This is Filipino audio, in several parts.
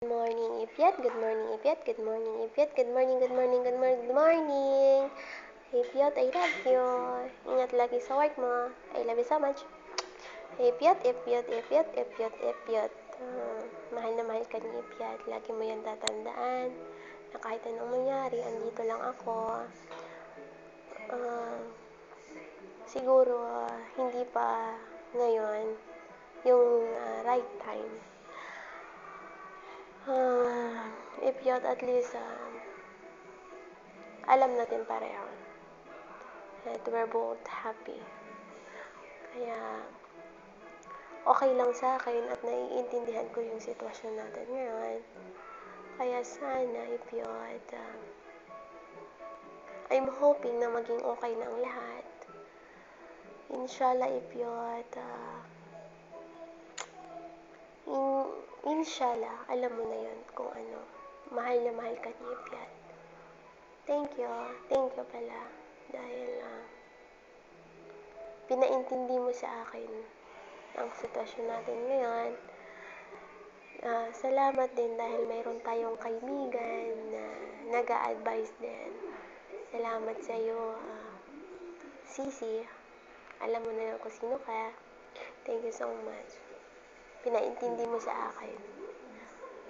Good morning, Ipyat. Good morning, Ipyat. Good morning, Ipyat. Good morning, good morning, good morning, good morning. Ipyat, I love you. Ingat lagi sa work mo. I love you so much. Ipyat, Ipyat, Ipyat, Ipyat, Ipyat. Uh, mahal na mahal ka ni Ipyat. Lagi mo yan tatandaan na kahit anong mangyari, andito lang ako. Uh, siguro, uh, hindi pa ngayon yung uh, right time. Uh, if yun, at least, uh, alam natin pareho that we're both happy. Kaya, okay lang sa akin at naiintindihan ko yung sitwasyon natin ngayon. Kaya sana, if yun, uh, I'm hoping na maging okay na ang lahat. Inshallah, if yun, uh, inshallah, alam mo na yun kung ano. Mahal na mahal ka ni Ipyat. Thank you. Thank you pala. Dahil uh, pinaintindi mo sa akin ang sitwasyon natin ngayon. Uh, salamat din dahil mayroon tayong kaibigan na nag-a-advise din. Salamat sa iyo, uh, Sisi. Alam mo na kung sino ka. Thank you so much pinaintindi mo sa akin.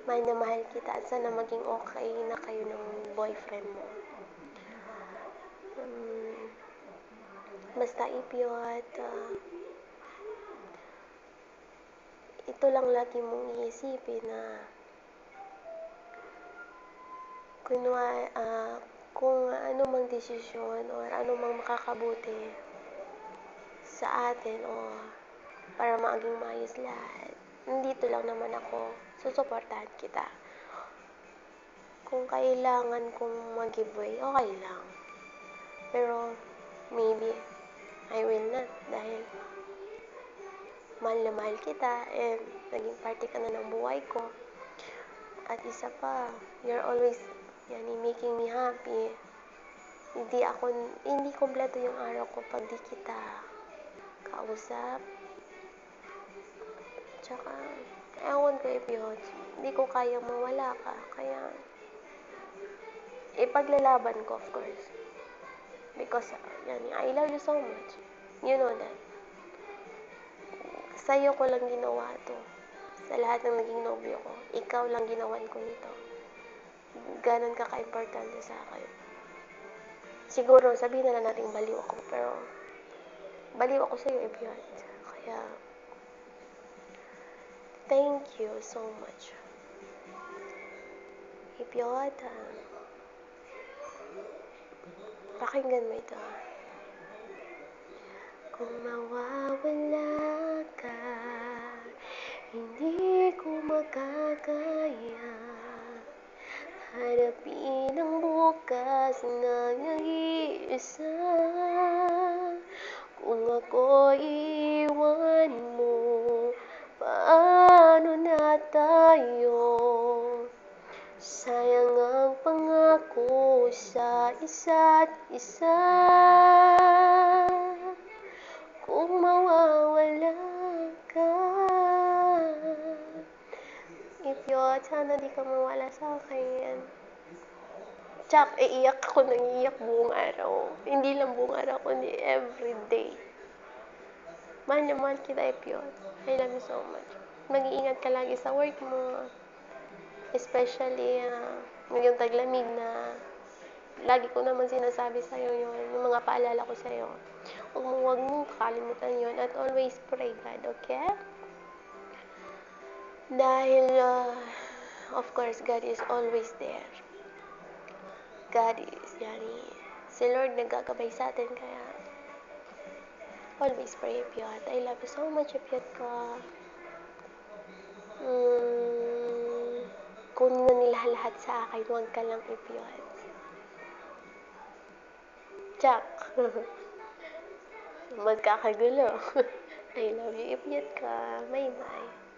Mahal na mahal kita at sana maging okay na kayo ng boyfriend mo. Um, basta ipiyot, uh, ito lang lagi mong iisipin na kunwa, uh, kung ano mang desisyon or ano mang makakabuti sa atin o para maging maayos lahat nandito lang naman ako, susuportahan kita. Kung kailangan kong mag-giveaway, okay lang. Pero, maybe, I will not dahil mahal na mahal kita and naging party ka na ng buhay ko. At isa pa, you're always yani, making me happy. Hindi ako, hindi kompleto yung araw ko pag di kita kausap, Tsaka, ewan ko if yun, hindi ko kayang mawala ka. Kaya, ipaglalaban ko, of course. Because, yan, I love you so much. You know that. Sa'yo ko lang ginawa to. Sa lahat ng naging nobyo ko, ikaw lang ginawan ko nito. Ganon ka ka-importante sa akin. Siguro, sabihin na lang natin baliw ako, pero baliw ako sa'yo, yun. Kaya, Thank you so much. Ipiota. Pakinggan mo ito. Kung mawawala ka, hindi ko makakaya Harapin ang bukas na nag-iisa Kung ako iwan isa't isa Kung mawawala ka If yun, sana di ka mawala sa akin Tsak, iiyak ako nang iiyak buong araw. Hindi lang buong araw, kundi every day. Mahal na mahal kita, Epyot. I love you so much mag-iingat ka lagi sa work mo. Especially, uh, ngayong taglamig na lagi ko naman sinasabi sa'yo yun, yung mga paalala ko sa'yo. Huwag mo, huwag mo kakalimutan yun at always pray God, okay? Dahil, uh, of course, God is always there. God is, yani, si Lord nagagabay sa atin, kaya always pray, Piyot. I love you so much, Piyot ko. Mm, kunin na nila lahat sa akin, huwag ka lang ipiyot. Jack. Magkakagulo. I love you, ipiyot ka. Bye-bye.